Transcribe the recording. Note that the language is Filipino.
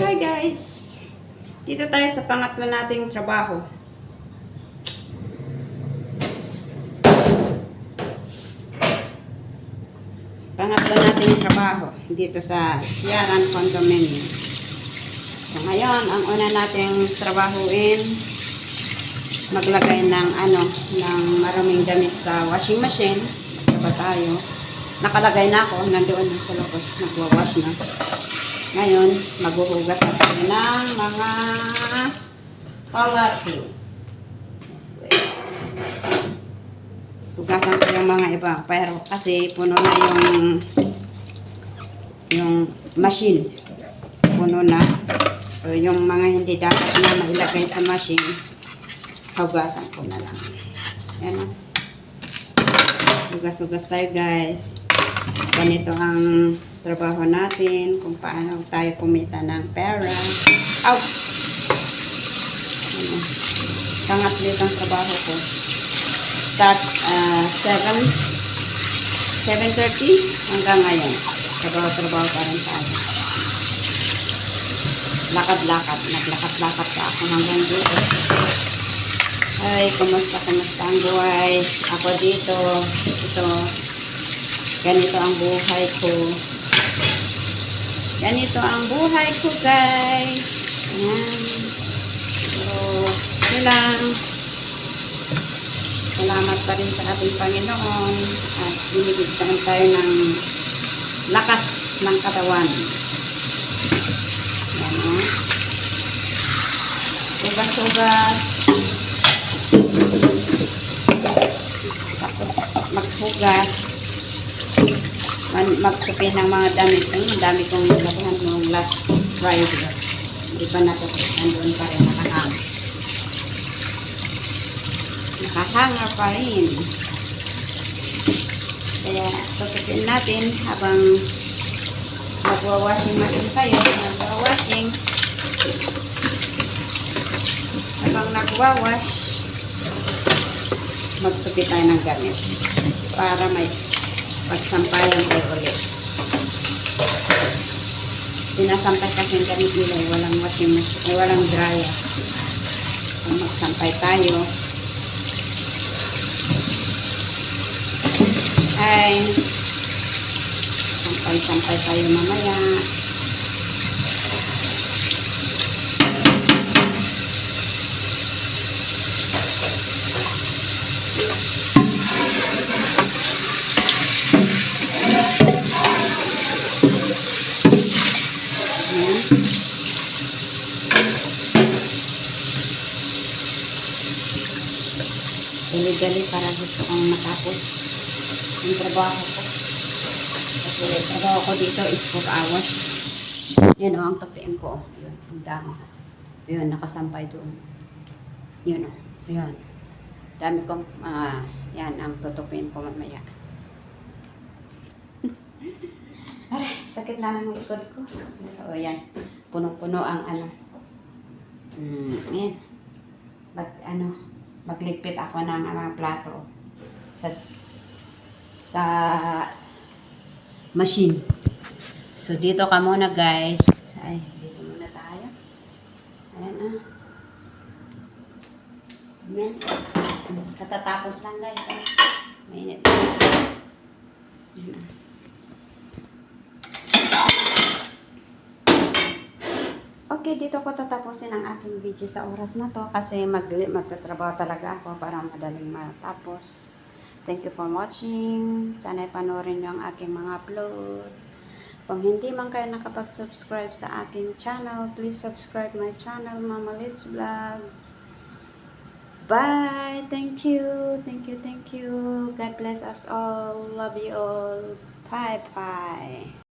Hi guys! Dito tayo sa pangatlo nating trabaho. Pangatlo nating trabaho dito sa Siaran Condominium. So ngayon, ang una nating trabahuin, maglagay ng ano, ng maraming damit sa washing machine. Magkaba tayo. Nakalagay na ako, nandoon na sa loob, nagwawash na. Ngayon, maghuhugas na tayo ng mga kawati. Hugasan ko yung mga iba. Pero kasi puno na yung yung machine. Puno na. So, yung mga hindi dapat na mailagay sa machine, hugasan ko na lang. Yan o. Hugas-hugas tayo guys. Ganito ang trabaho natin, kung paano tayo kumita ng pera. Aw! Ano? Pangatlit ang trabaho ko. Start uh, 7, 7.30 hanggang ngayon. Trabaho-trabaho pa rin tayo. Lakad-lakad. Naglakad-lakad pa ako hanggang dito. Ay, kumusta, kumusta ang buhay? Ako dito. Ito. Ganito ang buhay ko. Ganito ang buhay ko, guys. Ayan. So, yun lang. Salamat pa rin sa ating Panginoon at binibigyan tayo ng lakas ng katawan. Yan, o. Ugas-ugas. Tapos, maghugas man, magsupi ng mga damit. Ang dami kong nilagahan nung last Friday. Hindi pa natapos. Nandun pa rin nakahang. Nakahanga pa rin. Kaya, tutupin natin habang magwa-washing machine tayo. Magwa-washing. Habang nagwa-wash, magtupi tayo ng gamit para may pagsampayan ko ulit. Sinasampay kasi gamit nila, eh, walang washing machine, eh, walang dryer. Kung magsampay tayo, ay sampay-sampay tayo mamaya. Ayan. Dali-dali para gusto kong matapos yung trabaho ko. Kasi yung trabaho ko dito is 4 hours. Yan o, ang tapiin ko. Yun, ang dami. Yun, nakasampay doon. Yun o, yun. Dami kong, ah, yan, ang tutupin ko mamaya. Aray, sakit na ng likod ko. O, yan. Punong-puno ang ano. Mm, yan. Mag, ano, magligpit ako ng mga plato sa sa machine. So, dito ka muna, guys. Ay, dito muna tayo. Ayan, ah. Ayan. Katatapos lang, guys. Ah. Mainit. Ayan, ah. Okay, dito ko tatapusin ang aking video sa oras na to kasi mag magtatrabaho talaga ako para madaling matapos. Thank you for watching. Sana panoorin nyo ang aking mga upload. Kung hindi man kayo nakapag-subscribe sa aking channel, please subscribe my channel, Mama Lids Vlog. Bye! Thank you! Thank you, thank you. God bless us all. Love you all. Bye-bye.